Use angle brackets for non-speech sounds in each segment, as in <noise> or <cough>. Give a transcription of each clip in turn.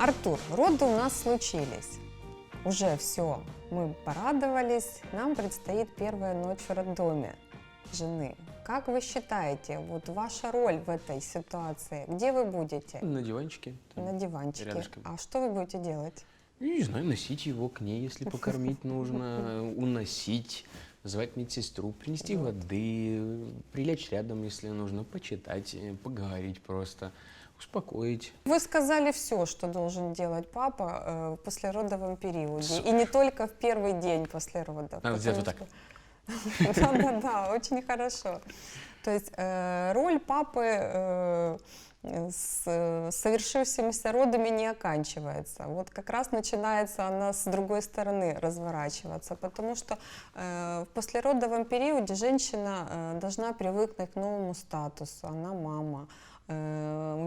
Артур, роды у нас случились. Уже все, мы порадовались, нам предстоит первая ночь в роддоме жены. Как вы считаете, вот ваша роль в этой ситуации, где вы будете? На диванчике. там. На диванчике. рядышком. А что вы будете делать? Ну, Не знаю, носить его к ней, если <laughs> покормить нужно, уносить, звать медсестру, принести воды, прилечь рядом, если нужно, почитать, э, поговорить просто, успокоить. Вы сказали все, что должен делать папа э, в послеродовом периоде. И не только в первый день после родов. Надо сделать вот что- <laughs> Да-да-да, очень хорошо. То есть э, роль папы с э, совершившимися родами не оканчивается. Вот как раз начинается она с другой стороны разворачиваться, потому что э, в послеродовом периоде женщина э, должна привыкнуть к новому статусу. Она мама, у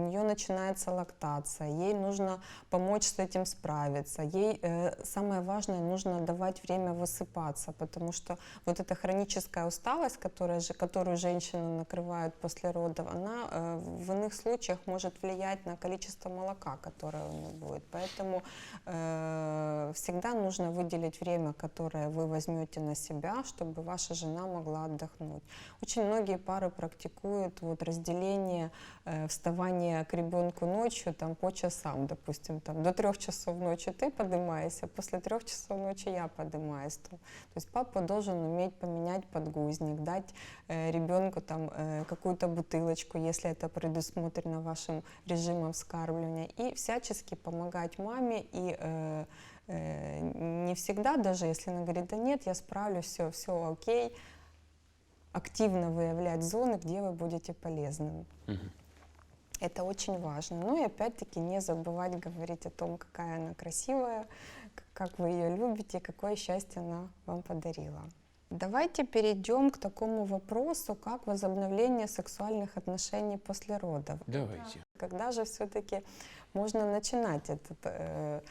нее начинается лактация, ей нужно помочь с этим справиться. Ей самое важное нужно давать время высыпаться, потому что вот эта хроническая усталость, которая, которую женщину накрывает после родов, она в иных случаях может влиять на количество молока, которое у нее будет. Поэтому э, всегда нужно выделить время, которое вы возьмете на себя, чтобы ваша жена могла отдохнуть. Очень многие пары практикуют вот разделение э, вставания к ребенку ночью там, по часам, допустим, там, до трех часов ночи ты поднимаешься, после трех часов ночи я поднимаюсь. То есть папа должен уметь поменять подгузник, дать э, ребенку там, э, какую-то бутылочку, если это предусмотрено вашим режимом вскармливания, и всячески помогать маме и э, э, не всегда, даже если она говорит, да нет, я справлюсь, все, все окей, активно выявлять зоны, где вы будете полезным. Это очень важно. Ну и опять-таки не забывать говорить о том, какая она красивая, как вы ее любите, какое счастье она вам подарила. Давайте перейдем к такому вопросу, как возобновление сексуальных отношений после родов. Давайте. Когда же все-таки можно начинать этот э,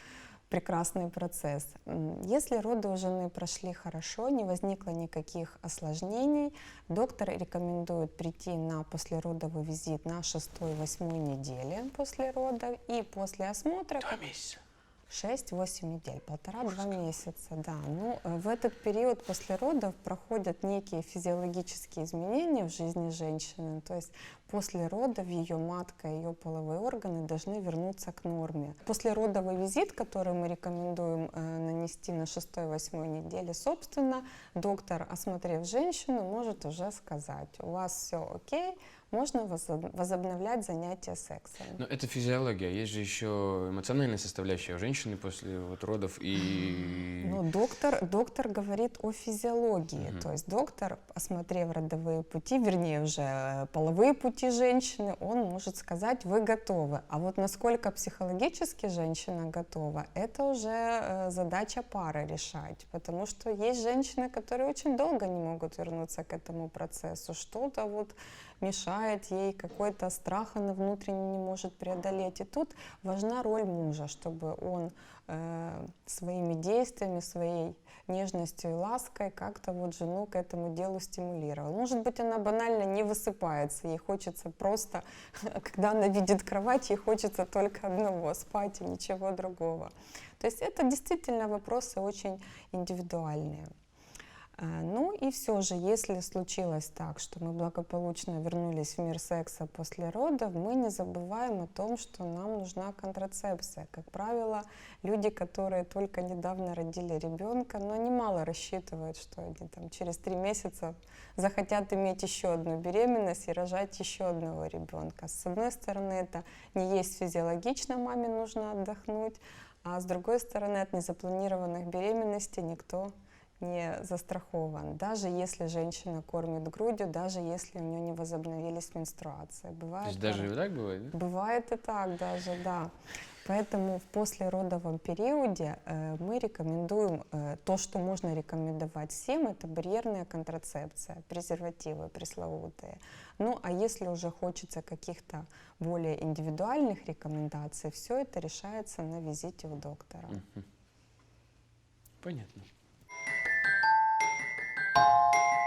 прекрасный процесс? Если роды у жены прошли хорошо, не возникло никаких осложнений, доктор рекомендует прийти на послеродовый визит на 6-8 неделе после родов и после осмотра Два месяца. 6-8 недель, полтора-два месяца, да. Ну, э, в этот период после родов проходят некие физиологические изменения в жизни женщины. То есть после родов ее матка, ее половые органы должны вернуться к норме. Послеродовый визит, который мы рекомендуем э, нанести на 6-8 неделе, собственно, доктор, осмотрев женщину, может уже сказать, у вас все окей, можно возоб- возобновлять занятия сексом. Но это физиология, есть же еще эмоциональная составляющая у женщины после вот родов и... <clears throat> Но доктор, доктор говорит о физиологии. Мгм. То есть доктор, осмотрев родовые пути, вернее уже э, половые пути женщины, он может сказать, вы готовы. А вот насколько психологически женщина готова, это уже э, задача пары решать. Потому что есть женщины, которые очень долго не могут вернуться к этому процессу. Что-то вот мешает ей, какой-то страх она внутренне не может преодолеть. И тут важна роль мужа, чтобы он э, своими действиями, своей нежностью и лаской как-то вот жену к этому делу стимулировал. Может быть, она банально не высыпается, ей хочется просто, <laughs> когда она видит кровать, ей хочется только одного, спать и ничего другого. То есть это действительно вопросы очень индивидуальные. А, Ну и все же, если случилось так, что мы благополучно вернулись в мир секса после родов, мы не забываем о том, что нам нужна контрацепция. Как правило, люди, которые только недавно родили ребенка, но они мало рассчитывают, что они там через три месяца захотят иметь еще одну беременность и рожать еще одного ребенка. С одной стороны, это не есть физиологично, маме нужно отдохнуть, а с другой стороны, от незапланированных беременностей никто не застрахован, даже если женщина кормит грудью, даже если у нее не возобновились менструации. То Бывает, есть даже и так бывает, да? Бывает и так даже, да. Поэтому в послеродовом периоде э, мы рекомендуем э, то, что можно рекомендовать всем, это барьерная контрацепция, презервативы пресловутые. Ну а если уже хочется каких-то более индивидуальных рекомендаций, все это решается на визите у доктора. Понятно. Thank you.